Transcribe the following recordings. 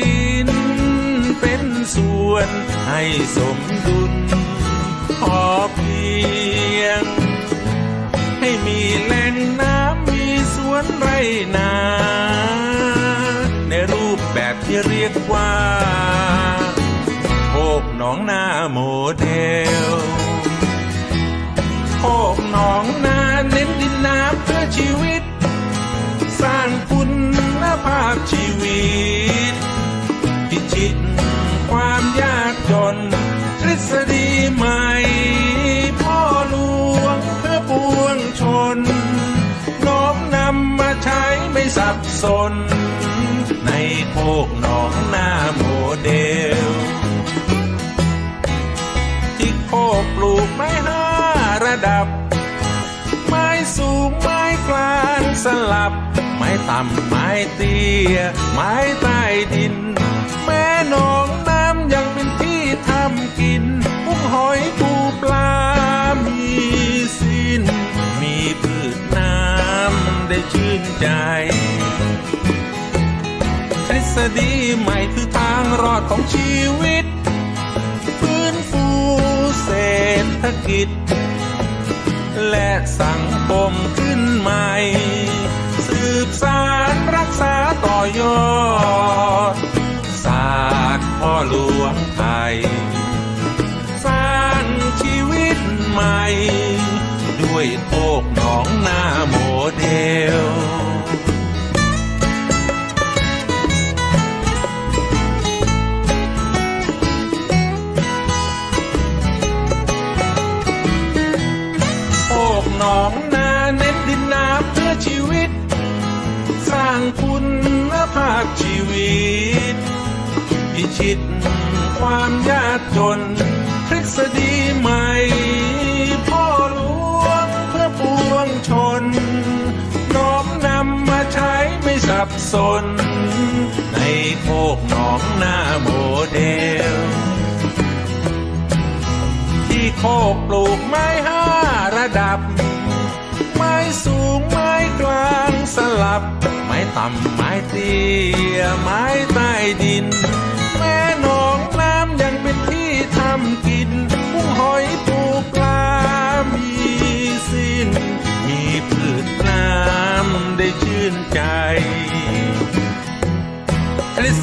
ดินเป็นส่วนให้สมดุลพอเพียง ให้มีแหล่งน้ำมีสวนไรนา ในรูปแบบที่เรียกว่าโคกหนองนาโมเดล ใช้ไม่สับสน ในโคกหนองนาโมเดล ที่โคกปลูกไม้ห้าระดับ ไม้สูงไม้กลางสลับ ไม้ต่ำไม้เตี้ย ไม้ใต้ดิน แม่หนองน้ำยังเป็นที่ทำกิน ใจ ทฤษฎีใหม่คือทางรอดของชีวิต ฟื้นฟูเศรษฐกิจ และสังคมขึ้นใหม่ สืบสารรักษาต่อยอด ศาสตร์พ่อหลวงไทย สร้างชีวิตใหม่ ด้วยโคน โคกหนองนาเน้นดินน้ำเพื่อชีวิต สร้างคุณภาพชีวิต พิชิตความยากจนทฤษฎี สับสน ในโคกหนองหน้าโมเดล ที่โคกปลูกไม้ห้าระดับ ไม้สูงไม้กลางสลับ ไม้ต่ำไม้เตี้ยไม้ใต้ดิน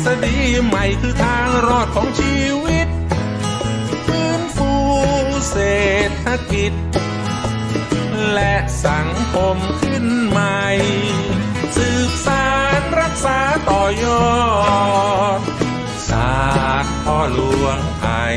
ษฎีใหม่คือทางรอดของชีวิต ฟื้นฟูเศรษฐกิจ และสังคมขึ้นใหม่ สืบสารรักษาต่อยอด ศาสตร์พ่อหลวงไทย